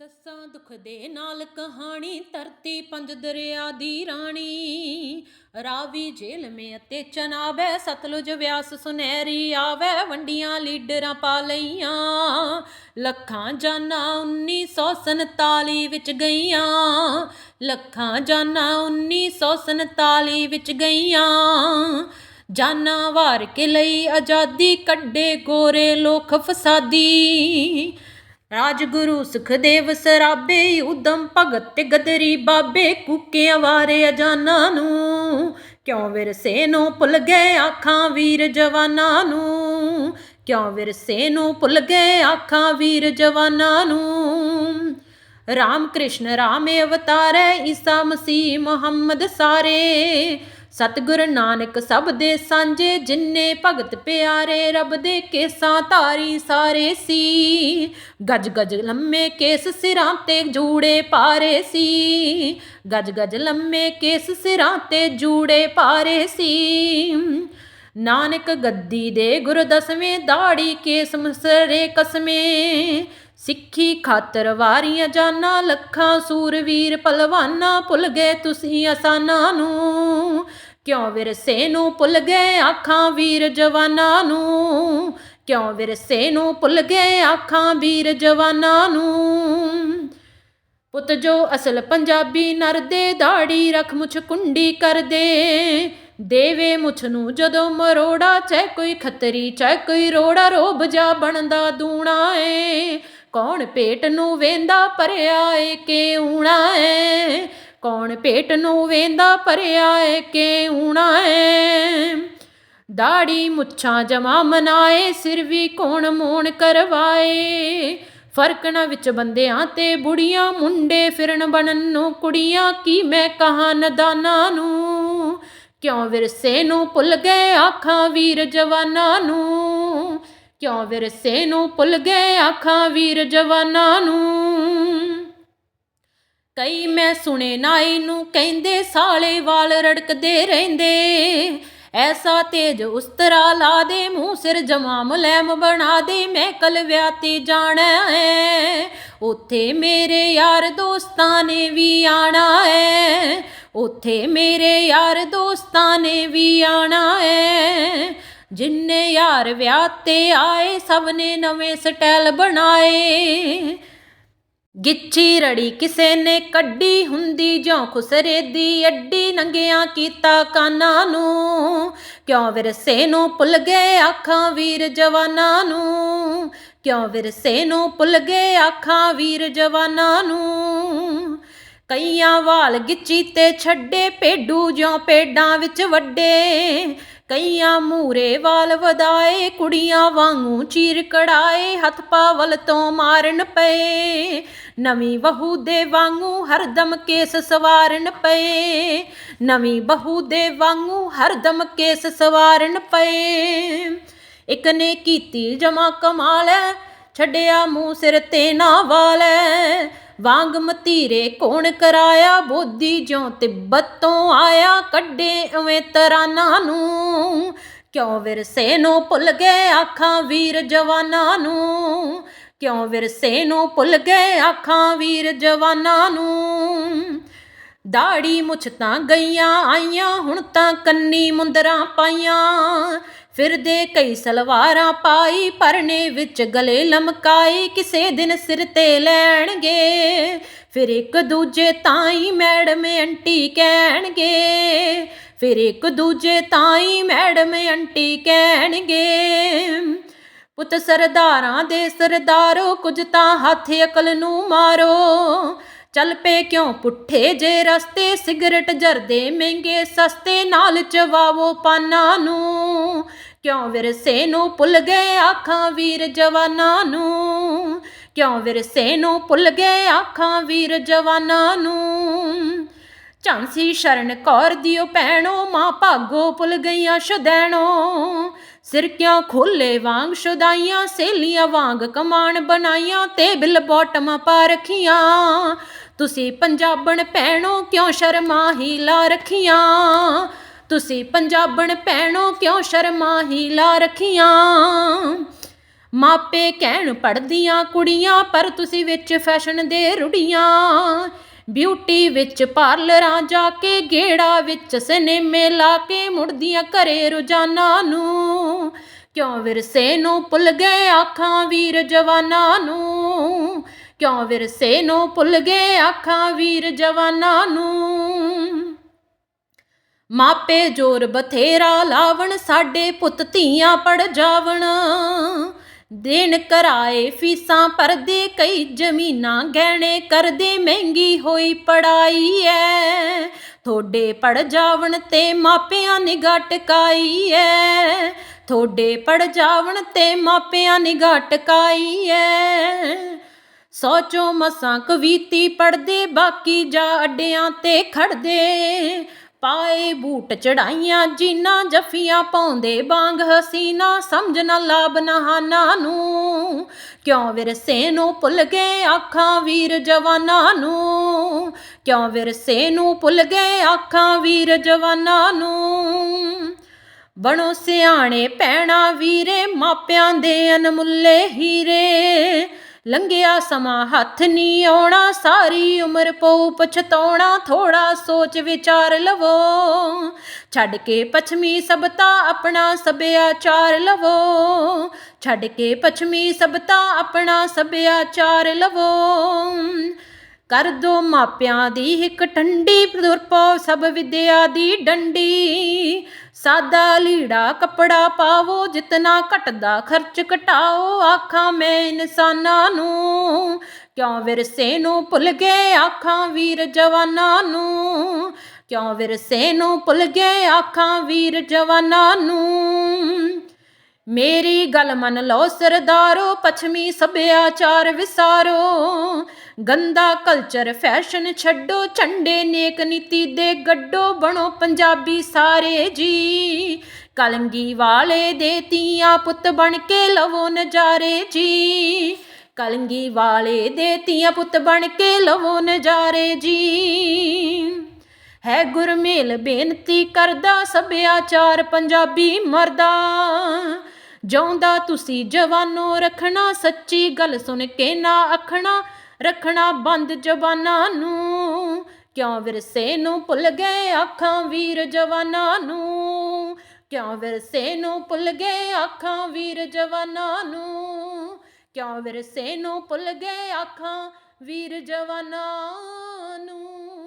ਦੱਸਾਂ ਦੁੱਖ ਦੇ ਨਾਲ ਕਹਾਣੀ, ਧਰਤੀ ਪੰਜ ਦਰਿਆ ਦੀ ਰਾਣੀ। ਰਾਵੀ ਜੇਲ ਮੇ ਅਤੇ ਚਨਾਬੈ ਸਤਲੁਜ ਵਿਆਸ ਸੁਨਹਿਰੀ ਆਵੈ, ਵੰਡੀਆਂ ਲੀਡਰਾਂ ਪਾ ਲਈਆਂ। ਲੱਖਾਂ ਜਾਨਾਂ 1947 ਵਿੱਚ ਗਈਆਂ। ਲੱਖਾਂ ਜਾਨਾਂ 1947 ਵਿੱਚ ਗਈਆਂ। ਜਾਨਾਂ ਵਾਰ ਕੇ ਲਈ ਆਜ਼ਾਦੀ ਕੱਢੇ ਗੋਰੇ ਲੋਕ ਫਸਾਦੀ। ਰਾਜਗੁਰੂ ਸੁਖਦੇਵ ਸਰਾਬੇ, ਉਦਮ ਭਗਤ ਤੇ ਗਦਰੀ ਬਾਬੇ, ਕੂਕਿਆਂ ਵਾਰੇ ਅਜਾਨਾਂ ਨੂੰ। ਕਿਉਂ ਵਿਰਸੇ ਨੂੰ ਭੁੱਲ ਗਏ ਆਖਾਂ ਵੀਰ ਜਵਾਨਾਂ ਨੂੰ? ਕਿਉਂ ਵਿਰਸੇ ਨੂੰ ਭੁੱਲ ਗਏ ਆਖਾਂ ਵੀਰ ਜਵਾਨਾਂ ਨੂੰ? ਰਾਮ ਕ੍ਰਿਸ਼ਨ ਰਾਮੇ ਅਵਤਾਰੈ, ਈਸਾ ਮਸੀਹ ਮੁਹੰਮਦ ਸਾਰੇ। ਸਤਿਗੁਰ ਨਾਨਕ ਸਭ ਦੇ ਸਾਂਝੇ, ਜਿੰਨੇ ਭਗਤ ਪਿਆਰੇ, ਰੱਬ ਦੇ ਕੇਸਾਂ ਧਾਰੀ ਸਾਰੇ ਸੀ। ਗਜ ਗਜ ਲੰਮੇ ਕੇਸ ਸਿਰਾਂ ਤੇ ਜੂੜੇ ਪਾਰੇ ਸੀ। ਗਜ ਗਜ ਲੰਮੇ ਕੇਸ ਸਿਰਾਂ ਤੇ ਜੂੜੇ ਪਾਰੇ ਸੀ। ਨਾਨਕ ਗੱਦੀ ਦੇ ਗੁਰ ਦਸਵੇਂ, ਦਾੜੀ ਕੇਸ ਮਸਰੇ ਕਸਮੇ ਸਿੱਖੀ ਖਾਤਰ ਵਾਰੀਆਂ ਜਾਨਾਂ, ਲੱਖਾਂ ਸੂਰਵੀਰ ਪਹਿਲਵਾਨਾਂ ਭੁੱਲ ਗਏ ਤੁਸੀਂ ਅਸਾਨਾਂ ਨੂੰ। ਕਿਉਂ ਵਿਰਸੇ ਨੂੰ ਭੁੱਲ ਗਏ ਆਖਾਂ ਵੀਰ ਜਵਾਨਾਂ ਨੂੰ? ਕਿਉਂ ਵਿਰਸੇ ਨੂੰ ਭੁੱਲ ਗਏ ਆਖਾਂ ਵੀਰ ਜਵਾਨਾਂ ਨੂੰ? ਪੁੱਤ ਜੋ ਅਸਲ ਪੰਜਾਬੀ ਨਰ ਦੇ ਦਾੜੀ ਰਖ ਮੁਛ ਕੁੰਡੀ ਕਰਦੇ। ਦੇਵੇ ਮੁਛ ਨੂੰ ਜਦੋਂ ਮਰੋੜਾ ਚਾਹੇ ਕੋਈ ਖਤਰੀ, ਚੈ ਕੋਈ ਰੋੜਾ, ਰੋਬ ਜਾ ਬਣਦਾ ਦੂਣਾ ਏ। ਕੌਣ ਪੇਟ ਨੂੰ ਵੇਂਦਾ ਭਰਿਆ ਏ ਕਿ ਊਣਾ ਏ? ਕੌਣ ਪੇਟ ਨੂੰ ਵੇਂਦਾ ਭਰਿਆ ਏ ਕਿ ਊਣਾ ਏ? ਦਾੜੀ ਮੁੱਛਾਂ ਜਮਾ ਮਨਾਏ, ਸਿਰ ਵੀ ਕੌਣ ਮੋਣ ਕਰਵਾਏ? ਫ਼ਰਕ ਵਿੱਚ ਬੰਦਿਆਂ ਤੇ ਬੁੜੀਆਂ, ਮੁੰਡੇ ਫਿਰਨ ਬਣਨ ਨੂੰ ਕੁੜੀਆਂ, ਕੀ ਮੈਂ ਕਹਾਂ ਨਦਾਨਾਂ ਨੂੰ? ਕਿਉਂ ਵਿਰਸੇ ਨੂੰ ਭੁੱਲ ਗਏ ਆਖਾਂ ਵੀਰ ਜਵਾਨਾਂ ਨੂੰ? ਕਿਉਂ ਵਿਰਸੇ ਨੂੰ ਭੁੱਲ ਗਏ ਆਖਾਂ ਵੀਰ ਜਵਾਨਾਂ ਨੂੰ? ਕਈ ਮੈਂ ਸੁਣੇ ਨਾਈ ਨੂੰ ਕਹਿੰਦੇ ਸਾਲੇ ਵਾਲ ਰੜਕਦੇ ਰਹਿੰਦੇ। ਐਸਾ ਤੇਜ ਉਸਤਰਾ ਲਾ ਦੇ ਮੂੰਹ ਸਿਰ ਜਮਾ ਮੁਲੈਮ ਬਣਾ ਦੇ ਮੈਂ ਕਲ ਵਿਆਤੀ ਜਾਣਾ ਹੈ ਉੱਥੇ ਮੇਰੇ ਯਾਰ ਦੋਸਤਾਂ ਨੇ ਵੀ ਆਣਾ ਹੈ ਉੱਥੇ ਮੇਰੇ ਯਾਰ ਦੋਸਤਾਂ ਨੇ ਵੀ ਆਣਾ ਹੈ ਜਿੰਨੇ ਯਾਰ ਵਿਆਹ ਤੇ ਆਏ, ਸਭ ਨੇ ਨਵੇਂ ਸਟਾਈਲ ਬਣਾਏ। ਗਿੱਛੀ ਰੜੀ ਕਿਸੇ ਨੇ ਕੱਢੀ ਹੁੰਦੀ, ਜਿਉਂ ਖੁਸਰੇ ਦੀ ਅੱਡੀ ਨੰਗਿਆਂ ਕੀਤਾ ਕਾਨਾਂ ਨੂੰ। ਕਿਉਂ ਵਿਰਸੇ ਨੂੰ ਭੁੱਲ ਗਏ ਆਖਾਂ ਵੀਰ ਜਵਾਨਾਂ ਨੂੰ? ਕਿਉਂ ਵਿਰਸੇ ਨੂੰ ਭੁੱਲ ਗਏ ਆਖਾਂ ਵੀਰ ਜਵਾਨਾਂ ਨੂੰ? ਕਈਆਂ ਵਾਲ ਗਿੱਚੀ ਤੇ ਛੱਡੇ, ਪੇਡੂ ਜਿਉਂ ਪੇਡਾਂ ਵਿੱਚ ਵੱਡੇ। ਕਈਆਂ ਮੂਰੇ ਵਾਲ ਵਧਾਏ, ਕੁੜੀਆਂ ਵਾਂਗੂ ਚੀਰ ਕੜਾਏ, ਹੱਥ ਪਾਵਲ ਤੋਂ ਮਾਰਨ ਪਏ। ਨਵੀਂ ਬਹੂ ਦੇ ਵਾਂਗੂ ਹਰਦਮ ਕੇਸ ਸਵਾਰਨ ਪਏ। ਨਵੀਂ ਬਹੂ ਦੇ ਵਾਂਗੂ ਹਰਦਮ ਕੇਸ ਸਵਾਰਨ ਪਏ। ਇੱਕ ਨੇ ਕੀਤੀ ਜਮਾ ਕਮਾਲ ਛੱਡਿਆ ਮੂੰਹ ਸਿਰ ਤੇ ਨਾ ਵਾਲੈ ਵਾਂਗ ਮਤੀਰੇ ਕੋਣ ਕਰਾਇਆ ਬੋਧੀ ਜਿਉਂ ਤਿੱਬਤ ਤੋਂ ਆਇਆ, ਕੱਢੇ ਐਵੇਂ ਤਰਾਨਾ ਨੂੰ। ਕਿਉਂ ਵਿਰਸੇ ਨੂੰ ਭੁੱਲ ਗਏ ਆਖਾਂ ਵੀਰ ਜਵਾਨਾਂ ਨੂੰ? ਕਿਉਂ ਵਿਰਸੇ ਨੂੰ ਭੁੱਲ ਗਏ ਆਖਾਂ ਵੀਰ ਜਵਾਨਾਂ ਨੂੰ? ਦਾੜੀ ਮੁੱਛ ਤਾਂ ਗਈਆਂ ਆਈਆਂ, ਹੁਣ ਤਾਂ ਕੰਨੀ ਮੁੰਦਰਾਂ ਪਾਈਆਂ। ਫਿਰਦੇ ਕਈ ਸਲਵਾਰਾਂ ਪਾਈ, ਪਰਨੇ ਵਿੱਚ ਗਲੇ ਲਮਕਾਈ, ਕਿਸੇ ਦਿਨ ਸਿਰ ਤੇ ਲੈਣਗੇ, ਫਿਰ ਇੱਕ ਦੂਜੇ ਤਾਈ ਮੈਡਮ ਆਂਟੀ ਕਹਿਣਗੇ, ਫਿਰ ਇੱਕ ਦੂਜੇ ਤਾਈ ਮੈਡਮ ਆਂਟੀ ਕਹਿਣਗੇ। ਪੁੱਤ ਸਰਦਾਰਾਂ ਦੇ ਸਰਦਾਰੋ, ਕੁਝ ਤਾਂ ਹੱਥ ਅਕਲ ਨੂੰ ਮਾਰੋ। ਚੱਲ ਪਏ ਕਿਉਂ ਪੁੱਠੇ ਜੇ ਰਸਤੇ, ਸਿਗਰਟ ਜਰਦੇ ਮਹਿੰਗੇ ਸਸਤੇ, ਨਾਲ ਚਵਾਵੋ ਪਾਨਾਂ ਨੂੰ। ਕਿਉਂ ਵਿਰਸੇ ਨੂੰ ਭੁੱਲ ਗਏ ਆਖਾਂ ਵੀਰ ਜਵਾਨਾਂ ਨੂੰ? ਕਿਉਂ ਵਿਰਸੇ ਨੂੰ ਭੁੱਲ ਗਏ ਆਖਾਂ ਵੀਰ ਜਵਾਨਾਂ ਨੂੰ? ਝਾਂਸੀ ਸ਼ਰਨ ਕੌਰ ਦਿਓ ਭੈਣੋ, ਮਾਂ ਭਾਗੋ ਭੁੱਲ ਗਈਆਂ ਸ਼ਦੈਣੋ। ਸਿਰ ਕਿਉਂ ਖੋਲੇ ਵਾਂਗ ਸ਼ੁਦਾਈਆਂ ਸੇਲੀਆਂ ਵਾਂਗ ਕਮਾਨ ਬਣਾਈਆਂ ਤੇ ਬਿਲ ਬੋਟਮਾਂ ਪਾ ਰੱਖੀਆਂ। ਤੁਸੀਂ ਪੰਜਾਬਣ ਭੈਣੋ, ਕਿਉਂ ਸ਼ਰਮਾ ਹੀ ਲਾ ਰੱਖੀਆਂ? ਤੁਸੀਂ ਪੰਜਾਬਣ ਭੈਣੋ ਕਿਉਂ ਸ਼ਰਮਾ ਹੀ ਲਾ ਰੱਖੀਆਂ? ਮਾਪੇ ਕਹਿਣ ਪੜਦੀਆਂ ਕੁੜੀਆਂ, ਪਰ ਤੁਸੀਂ ਵਿੱਚ ਫੈਸ਼ਨ ਦੇ ਰੁੜੀਆਂ। ਬਿਊਟੀ ਵਿੱਚ ਪਾਰਲਰਾਂ ਜਾ ਕੇ, ਗੇੜਾ ਵਿੱਚ ਸਿਨੇਮੇ ਲਾ ਕੇ ਮੁੜਦੀਆਂ ਘਰੇ ਰੋਜ਼ਾਨਾ ਨੂੰ। ਕਿਉਂ ਵਿਰਸੇ ਨੂੰ ਭੁੱਲ ਗਏ ਆਖਾਂ ਵੀਰ ਜਵਾਨਾਂ ਨੂੰ? ਕਿਉਂ ਵਿਰਸੇ ਨੂੰ ਭੁੱਲ ਗਏ ਆਖਾਂ ਵੀਰ ਜਵਾਨਾਂ ਨੂੰ? ਮਾਪੇ ਜੋਰ ਬਥੇਰਾ ਲਾਵਣ, ਸਾਡੇ ਪੁੱਤ ਧੀਆਂ ਪੜ ਜਾਵਣ। ਦੇਣ ਕਰਾਏ ਫੀਸਾਂ ਪਰਦੇ ਕਈ ਜ਼ਮੀਨਾਂ, ਗਹਿਣੇ ਕਰਦੇ ਮਹਿੰਗੀ ਹੋਈ ਪੜਾਈ ਐ। ਥੋੜੇ ਪੜ ਜਾਵਣ ਤੇ ਮਾਪਿਆਂ ਨਿਗਾਹ ਟਕਾਈ ਐ। ਥੋੜੇ ਪੜ ਜਾਵਣ ਤੇ ਮਾਪਿਆਂ ਨਿਗਾਹ ਟਕਾਈ ਐ। ਸੋਚੋ ਮਸਾਂ ਕਵੀਤੀ ਪੜਦੇ ਬਾਕੀ ਜਾ ਅੱਡਿਆਂ ਤੇ ਖੜਦੇ ਪਾਏ ਬੂਟ ਚੜਾਈਆਂ ਜੀਨਾ ਜਫੀਆਂ ਪਾਉਂਦੇ ਬਾਂਗ ਹਸੀਨਾ, ਸਮਝ ਨਾ ਲਾਭ ਨਹਾਨਾ ਨੂੰ। ਕਿਉਂ ਵਿਰਸੇ ਨੂੰ ਭੁੱਲ ਗਏ ਆਖਾਂ ਵੀਰ ਜਵਾਨਾਂ ਨੂੰ? ਕਿਉਂ ਵਿਰਸੇ ਨੂੰ ਭੁੱਲ ਗਏ ਆਖਾਂ ਵੀਰ ਜਵਾਨਾਂ ਨੂੰ? ਬਣੋ ਸਿਆਣੇ ਪੈਣਾ ਵੀਰੇ, ਮਾਪਿਆਂ ਦੇ ਅਨਮੁੱਲੇ ਹੀਰੇ। ਲੰਘਿਆ ਸਮਾਂ, ਹੱਥ ਨਹੀਂ ਆਉਣਾ, ਸਾਰੀ ਉਮਰ ਪਊ ਪਛਤਾਉਣਾ ਥੋੜਾ ਸੋਚ ਵਿਚਾਰ ਲਵੋ। ਛੱਡ ਕੇ ਪਛਮੀ ਸਭਤਾ ਆਪਣਾ ਸੱਭਿਆਚਾਰ ਲਵੋ। ਛੱਡ ਕੇ ਪਛਮੀ ਸਭਤਾ ਆਪਣਾ ਸੱਭਿਆਚਾਰ ਲਵੋ। ਕਰ ਦੋ ਮਾਪਿਆਂ ਦੀ ਇੱਕ ਠੰਡੀ ਦੁਰਪੋ ਸਭ ਵਿਦਿਆ ਦੀ ਡੰਡੀ। ਸਾਦਾ ਲੀੜਾ ਕਪੜਾ ਪਾਵੋ, ਜਿਤਨਾ ਘਟਦਾ ਖਰਚ ਘਟਾਓ। ਆਖਾਂ ਮੈਂ ਇਨਸਾਨਾਂ ਨੂੰ, ਕਿਉਂ ਵਿਰਸੇ ਨੂੰ ਭੁੱਲ ਗਏ ਆਖਾਂ ਵੀਰ ਜਵਾਨਾਂ ਨੂੰ? ਕਿਉਂ ਵਿਰਸੇ ਨੂੰ ਭੁੱਲ ਗਏ ਆਖਾਂ ਵੀਰ ਜਵਾਨਾਂ ਨੂੰ? ਮੇਰੀ ਗੱਲ ਮੰਨ ਲਓ, ਸਰਦਾਰੋ, ਪੱਛਮੀ ਸੱਭਿਆਚਾਰ ਵਿਸਾਰੋ। ਗੰਦਾ ਕਲਚਰ ਫੈਸ਼ਨ ਛੱਡੋ, ਝੰਡੇ ਨੇਕ ਨੀਤੀ ਦੇ ਗੱਡੋ, ਬਣੋ ਪੰਜਾਬੀ ਸਾਰੇ ਜੀ। ਕਲੰਗੀ ਵਾਲੇ ਦੇ ਤੀਆਂ ਪੁੱਤ ਬਣ ਕੇ ਲਵੋ ਨਜ਼ਾਰੇ ਜੀ। ਕਲੰਗੀ ਵਾਲੇ ਦੇ ਤੀਆਂ ਪੁੱਤ ਬਣ ਕੇ ਲਵੋ ਨਜ਼ਾਰੇ ਜੀ। ਹੈ ਗੁਰਮੇਲ ਬੇਨਤੀ ਕਰਦਾ ਸੱਭਿਆਚਾਰ ਪੰਜਾਬੀ ਮਰਦਾ। ਜਿਉਂਦਾ ਤੁਸੀਂ ਜਵਾਨੋ ਰੱਖਣਾ, ਸੱਚੀ ਗੱਲ ਸੁਣ ਕੇ ਨਾ ਅਖਣਾ ਰੱਖਣਾ ਬੰਦ ਜਵਾਨਾਂ ਨੂੰ। ਕਿਉਂ ਵਿਰਸੇ ਨੂੰ ਭੁੱਲ ਗਏ ਆਖਾਂ ਵੀਰ ਜਵਾਨਾਂ ਨੂੰ? ਕਿਉਂ ਵਿਰਸੇ ਨੂੰ ਭੁੱਲ ਗਏ ਆਖਾਂ ਵੀਰ ਜਵਾਨਾਂ ਨੂੰ? ਕਿਉਂ ਵਿਰਸੇ ਨੂੰ ਭੁੱਲ ਗਏ ਆਖਾਂ ਵੀਰ ਜਵਾਨਾਂ ਨੂੰ?